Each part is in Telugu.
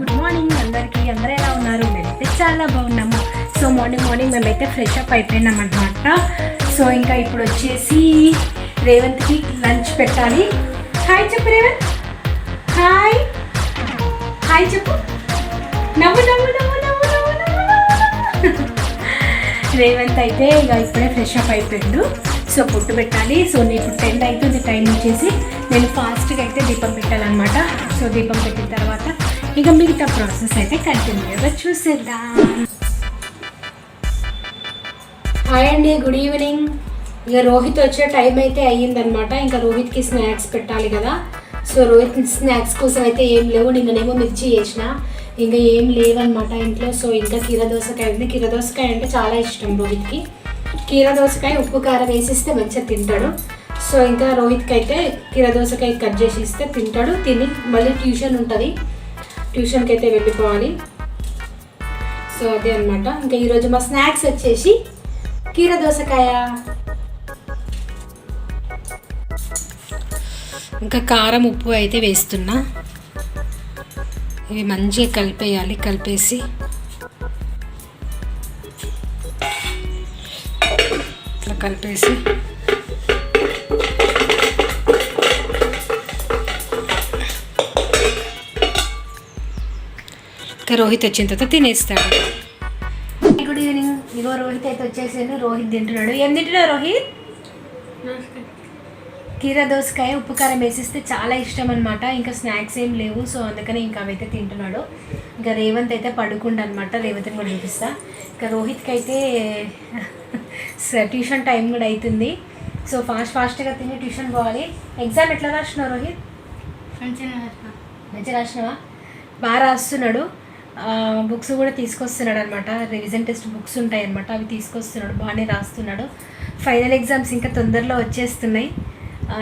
గుడ్ మార్నింగ్ అందరికీ. అందరూ ఎలా ఉన్నారు? మేమైతే చాలా బాగున్నాము. సో మార్నింగ్ మార్నింగ్ మేమైతే ఫ్రెష్ అప్ అయిపోయినాం అనమాట సో ఇంకా ఇప్పుడు వచ్చేసి రేవంత్కి లంచ్ పెట్టాలి. హాయ్ చెప్పు రేవంత్. హాయ్ హాయ్ చెప్పు. నవ్వు నవ్వు నవ్వు నవ్వు నవ్వు నవ్వు రేవంత్ అయితే ఇక ఇప్పుడే ఫ్రెష్ అప్ అయిపోయిండు. సో పుట్టు పెట్టాలి. సో నేను టెన్ అవుతుంది టైం వచ్చేసి. నేను ఫాస్ట్గా అయితే దీపం పెట్టాలన్నమాట. సో దీపం పెట్టిన తర్వాత ఇక మిగతా ప్రాసెస్ అయితే కంటిన్యూగా చూసేద్దాం. హాయ్ అండి గుడ్ ఈవినింగ్. ఇక రోహిత్ వచ్చే టైం అయితే అయ్యిందనమాట ఇంకా రోహిత్కి స్నాక్స్ పెట్టాలి కదా. సో రోహిత్ స్నాక్స్ కోసం అయితే ఏం లేవు. నిన్ననేమో మిర్చి చేసిన. ఇంకా ఏం లేవన్నమాట ఇంట్లో. సో ఇంకా కీర దోసకాయ ఉంది. కీర దోసకాయ అంటే చాలా ఇష్టం రోహిత్కి. కీర దోసకాయ ఉప్పు కారం వేసిస్తే మంచిగా తింటాడు. సో ఇంకా రోహిత్కి అయితే కీర దోసకాయ కట్ చేసి ఇస్తే తింటాడు. తిని మళ్ళీ ట్యూషన్ ఉంటుంది. ట్యూషన్కి అయితే వెళ్ళిపోవాలి. సో అదే అనమాట ఇంకా ఈరోజు మా స్నాక్స్ వచ్చేసి కీర దోసకాయ. ఇంకా కారం ఉప్పు అయితే వేస్తున్నా. ఇవి మంచిగా కలిపేయాలి కలిపేసి. ఇట్లా కలిపేసి. రోహిత్ వచ్చిన తర్వాత తినేస్తాడు. Good evening. ఇగో రోహిత్ అయితే వచ్చేసాను రోహిత్ తింటున్నాడు. ఏం తింటున్నావు రోహిత్? కీర దోసకాయ ఉప్పు కారం వేసిస్తే చాలా ఇష్టం అనమాట ఇంకా స్నాక్స్ ఏం లేవు సో అందుకని ఇంకా అవైతే తింటున్నాడు. ఇంకా రేవంత్ అయితే పడుకుండు అనమాట రేవంత్ని కూడా చూపిస్తా. ఇంకా రోహిత్కి అయితే ట్యూషన్ టైం కూడా అవుతుంది సో ఫాస్ట్ ఫాస్ట్గా తిని ట్యూషన్ పోవాలి. ఎగ్జామ్ ఎట్లా రాసినావు రోహిత్? మంచిగా రాసినావా బాగా రాస్తున్నాడు. బుక్స్ కూడా తీసుకొస్తున్నాడు అనమాట రివిజన్ టెస్ట్ బుక్స్ ఉంటాయి అనమాట అవి తీసుకొస్తున్నాడు. బాగానే రాస్తున్నాడు. ఫైనల్ ఎగ్జామ్స్ ఇంకా తొందరలో వచ్చేస్తున్నాయి.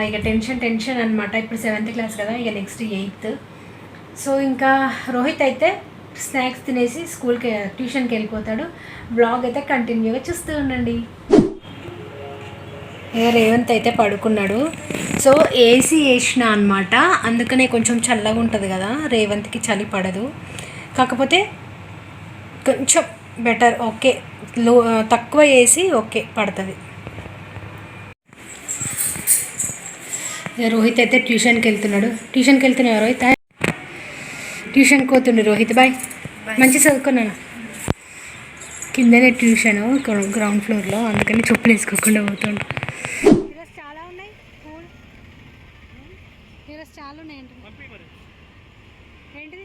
ఇక టెన్షన్ టెన్షన్ అనమాట ఇప్పుడు సెవెంత్ క్లాస్ కదా ఇక నెక్స్ట్ ఎయిత్ సో ఇంకా రోహిత్ అయితే స్నాక్స్ తినేసి స్కూల్కి ట్యూషన్కి వెళ్ళిపోతాడు. బ్లాగ్ అయితే కంటిన్యూగా చూస్తూ ఉండండి. ఇక రేవంత్ అయితే పడుకున్నాడు. సో ఏసీ వేసిన అనమాట అందుకనే కొంచెం చల్లగా ఉంటుంది కదా. రేవంత్కి చలి పడదు. కాకపోతే కొంచెం బెటర్ ఓకే లో తక్కువ వేసి ఓకే పడుతుంది. రోహిత్ అయితే ట్యూషన్కి వెళ్తున్నాడు ట్యూషన్కి వెళ్తున్నావు రోహిత్. ట్యూషన్కి పోతుండు రోహిత్. బాయ్ మంచి చదువుకున్నాను? కిందనే ట్యూషన్ గ్రౌండ్ ఫ్లోర్లో అందుకని చెప్పులు వేసుకోకుండా పోతుండు. ఈరోజు చాలా ఉన్నాయి. ఈరోజు చాలా ఉన్నాయి ఏంటిది?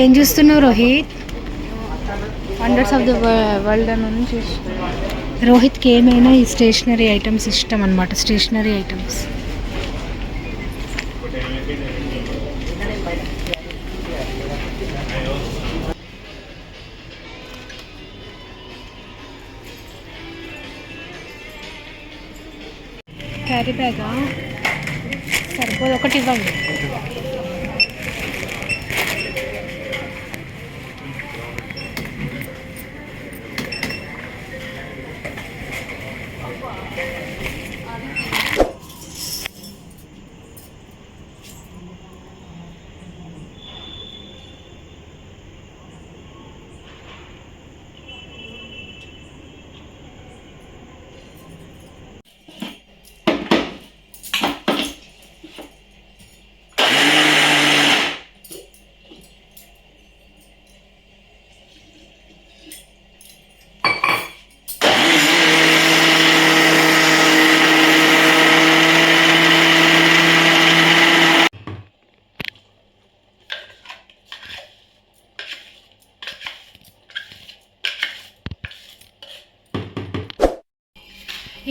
ఏం చూస్తున్నావు Rohit? Wonders of the world అని చూసి రోహిత్కి ఏమైనా ఈ స్టేషనరీ ఐటమ్స్ ఇష్టం అనమాట స్టేషనరీ ఐటమ్స్ క్యారీ బ్యాగా సరిపోదు. ఒకటి ఇవ్వండి.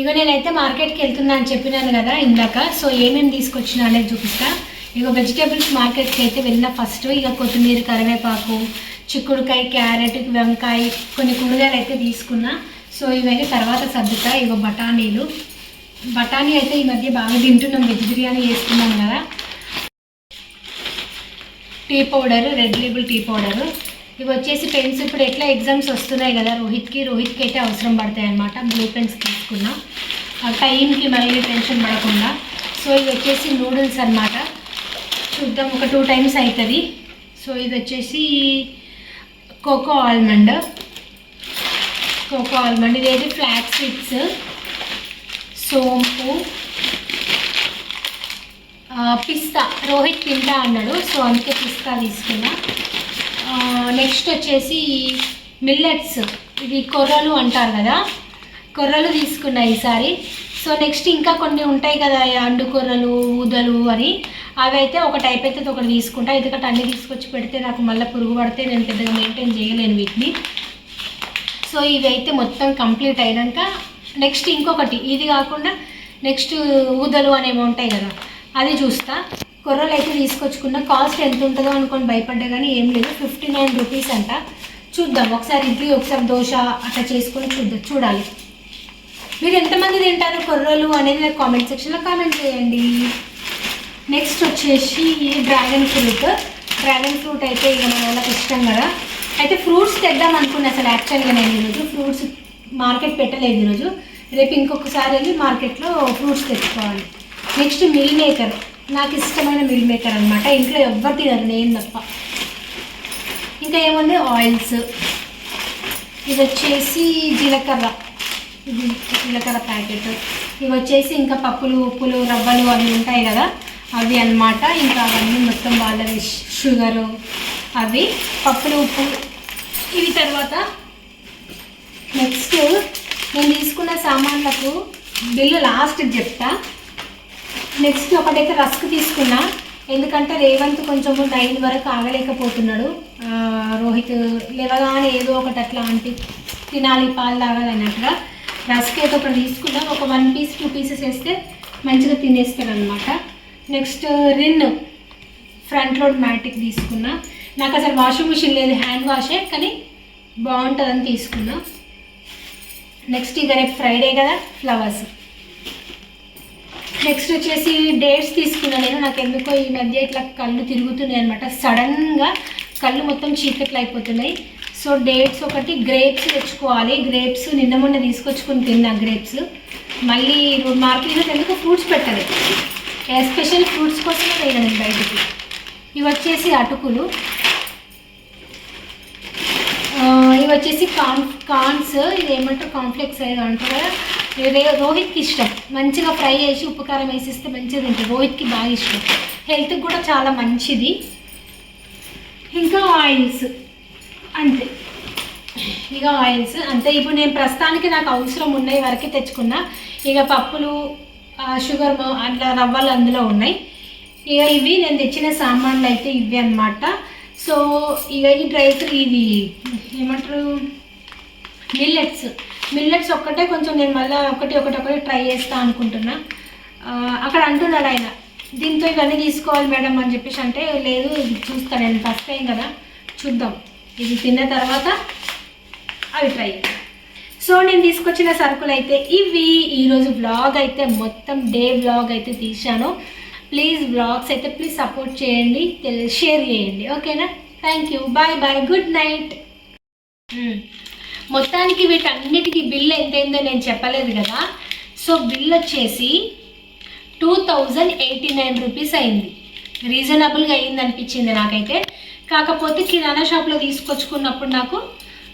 ఇగో నేనైతే మార్కెట్కి వెళ్తున్నా అని చెప్పినాను కదా ఇందాక. సో ఏమేమి తీసుకొచ్చినా అనేది చూపిస్తా. ఇక వెజిటేబుల్స్ మార్కెట్కి అయితే వెళ్ళిన ఫస్ట్ ఇక కొత్తిమీర కరివేపాకు చిక్కుడుకాయ క్యారెట్ వంకాయ కొన్ని కూరగాయలు అయితే తీసుకున్నా. సో ఇవన్నీ తర్వాత సర్దుతా. ఇగో బఠానీలు. బఠానీ అయితే ఈ మధ్య బాగా తింటున్నాం. వెజ్ బిర్యానీ వేసుకున్నాం కదా. Tea powder red label tea powder. ఇవి వచ్చేసి పెన్స్ ఇప్పుడు ఎట్లా ఎగ్జామ్స్ వస్తున్నాయి కదా రోహిత్కి రోహిత్కి అయితే అవసరం పడతాయి అన్నమాట. బ్లూ పెన్స్ తీసుకున్నా. ఆ టైంకి మళ్ళీ టెన్షన్ పడకుండా. సో ఇది వచ్చేసి నూడిల్స్ అన్నమాట. చూద్దాం ఒక టూ టైమ్స్ అవుతుంది సో ఇది వచ్చేసి కోకో ఆల్మండ్ కోకో ఆల్మండ్ ఇదేది ఫ్లాక్ సీడ్స్ సోంపు పిస్తా. రోహిత్ తింటా అన్నాడు. సో అందుకే పిస్తా తీసుకున్నా. నెక్స్ట్ వచ్చేసి మిల్లెట్స్. ఇవి కొర్రలు అంటారు కదా? కొర్రలు తీసుకున్నా ఈసారి. సో నెక్స్ట్ ఇంకా కొన్ని ఉంటాయి కదా అండు కొర్రలు ఊదలు అని. అవి అయితే ఒక టైప్ అయితే ఒకటి తీసుకుంటా. ఎందుకంటే అన్ని తీసుకొచ్చి పెడితే నాకు మళ్ళీ పురుగు పడితే నేను పెద్దగా మెయింటైన్ చేయలేను వీటిని. సో ఇవి అయితే మొత్తం కంప్లీట్ అయినాక నెక్స్ట్ ఇంకొకటి. ఇది కాకుండా నెక్స్ట్ ఊదలు అనేవి ఉంటాయి కదా అది చూస్తా. కొర్రలు అయితే తీసుకొచ్చుకున్న కాస్ట్ ఎంత ఉంటుందో అనుకొని భయపడ్డా కానీ ఏం లేదు. ఫిఫ్టీ నైన్ రూపీస్ అంట. చూద్దాం. ఒకసారి ఇడ్లీ ఒకసారి దోశ అట్లా చేసుకొని చూద్దాం. చూడాలి. మీరు ఎంతమంది తింటారు కొర్రలు అనేది నాకు కామెంట్ సెక్షన్లో కామెంట్ చేయండి. నెక్స్ట్ వచ్చేసి డ్రాగన్ ఫ్రూట్. డ్రాగన్ ఫ్రూట్ అయితే ఇక మన వాళ్ళకి ఇష్టం కదా. అయితే ఫ్రూట్స్ తెద్దాం అనుకున్నా అసలు యాక్చువల్గా నేను ఈరోజు. ఫ్రూట్స్ మార్కెట్ పెట్టలేదు ఈరోజు. రేపు ఇంకొకసారి వెళ్ళి మార్కెట్లో ఫ్రూట్స్ తెచ్చుకోవాలి. నెక్స్ట్ మిల్ మేకర్ నాకు ఇష్టమైన మిల్ మేకర్ అనమాట ఇంట్లో ఎవ్వరు తినరు నేను తప్ప. ఇంకా ఏముంది? ఆయిల్స్ ఇది వచ్చేసి జీలకర్ర. ఇది జీలకర్ర ప్యాకెట్. ఇవి వచ్చేసి ఇంకా పప్పులు ఉప్పులు రవ్వలు అవి ఉంటాయి కదా? అవి అన్నమాట. ఇంకా అవన్నీ మొత్తం వాళ్ళవి షుగరు అవి. పప్పులు ఉప్పు. ఇవి తర్వాత నెక్స్ట్ నేను తీసుకున్న సామాన్లకు బిల్లు లాస్ట్ చెప్తా. నెక్స్ట్ ఒకటైతే రస్క్ తీసుకున్నా. ఎందుకంటే రేవంత్ కొంచెము నైన్ వరకు ఆగలేకపోతున్నాడు. రోహిత్ లేవగానే ఏదో ఒకటి అట్లా అంటే తినాలి పాలు తాగాలి అన్నట్టుగా రస్క్ అయితే ఒకటి తీసుకున్నాం ఒక వన్ పీస్ టూ పీసెస్ వేస్తే మంచిగా తినేస్తాడు అనమాట next Rin front load matic తీసుకున్నా. నాకు అసలు వాషింగ్ మిషన్ లేదు హ్యాండ్ వాషే కానీ బాగుంటుందని తీసుకున్నా. నెక్స్ట్ ఇక రేపు ఫ్రైడే కదా ఫ్లవర్స్. నెక్స్ట్ వచ్చేసి డేట్స్ తీసుకున్నా నేను. నాకు ఎందుకో ఈ మధ్య ఇట్లా కళ్ళు తిరుగుతున్నాయి అనమాట సడన్గా కళ్ళు మొత్తం చీకట్లు అయిపోతున్నాయి. సో డేట్స్ ఒకటి గ్రేప్స్ తెచ్చుకోవాలి. గ్రేప్స్ నిన్న మొన్న తీసుకొచ్చుకుని తిన్నా గ్రేప్స్ మళ్ళీ మార్కెట్లో ఎందుకు ఫ్రూట్స్ పెట్టాలి. ఎస్పెషల్ ఫ్రూట్స్ కోసమే పోయినా నేను బయటికి. ఇవి వచ్చేసి అటుకులు. ఇవి వచ్చేసి కాన్ కాన్స్ ఇది ఏమంటారు? కాన్ఫ్లెక్స్ ఏదో అంటారు కదా? రోహిత్కి ఇష్టం. మంచిగా ఫ్రై చేసి ఉప్పు కారం వేసిస్తే మంచిగా తింటారు రోహిత్కి బాగా ఇష్టం. హెల్త్కి కూడా చాలా మంచిది. ఇంకా ఆయిల్స్. అంతే. ఇక ఆయిల్స్. అంతే. ఇప్పుడు నేను ప్రస్తుతానికి నాకు అవసరం ఉన్నాయి వరకే తెచ్చుకున్నా. ఇక పప్పులు షుగర్ అట్లా రవ్వలు అందులో ఉన్నాయి. ఇక ఇవి నేను తెచ్చిన సామాన్లు అయితే ఇవి అనమాట సో ఇక ఈ డ్రై ఇవి ఏమంటారు? మిల్లెట్స్. మిల్లెట్స్ ఒక్కటే కొంచెం నేను మళ్ళీ ఒకటి ఒకటి ఒకటి ట్రై చేస్తా అనుకుంటున్నా. అక్కడ అంటున్నాడు ఆయన దీంతో ఇవన్నీ తీసుకోవాలి మేడం అని చెప్పేసి అంటే లేదు ఇది చూస్తా నేను ఫస్ట్ టైం కదా చూద్దాం. ఇది తిన్న తర్వాత అవి ట్రై సో నేను తీసుకొచ్చిన సరుకులు అయితే ఇవి. ఈరోజు బ్లాగ్ అయితే మొత్తం డే బ్లాగ్ అయితే తీశాను. ప్లీజ్ బ్లాగ్స్ అయితే ప్లీజ్ సపోర్ట్ చేయండి షేర్ చేయండి. ఓకేనా thank you bye bye good night మొత్తానికి వీటన్నిటికీ బిల్ ఎంతైందో నేను చెప్పలేదు కదా. సో బిల్ వచ్చేసి two thousand eighty nine rupees అయింది. రీజనబుల్గా అయింది అనిపించింది నాకైతే. కాకపోతే కిరాణా షాప్లో తీసుకొచ్చుకున్నప్పుడు నాకు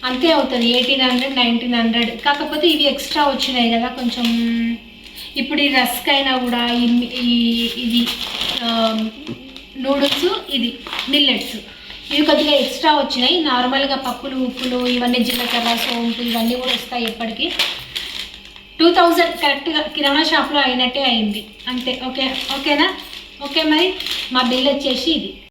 అంతే అవుతుంది ఎయిటీన్ హండ్రెడ్ నైన్టీన్ హండ్రెడ్. కాకపోతే ఇవి ఎక్స్ట్రా వచ్చినాయి కదా కొంచెం. ఇప్పుడు ఈ రస్క్ అయినా కూడా ఈ- ఈ ఇది నూడిల్స్ ఇది మిల్లెట్స్. ఇవి కొద్దిగా ఎక్స్ట్రా వచ్చినాయి. నార్మల్గా పప్పులు ఉప్పులు ఇవన్నీ జీలకర్ర సోంపు ఇవన్నీ కూడా వస్తాయి ఎప్పటికీ టూ థౌజండ్ కరెక్ట్గా కిరాణా షాప్లో అయినట్టే అయింది. అంతే. ఓకే. ఓకేనా? ఓకే మరి? మా బిల్ వచ్చేసి ఇది.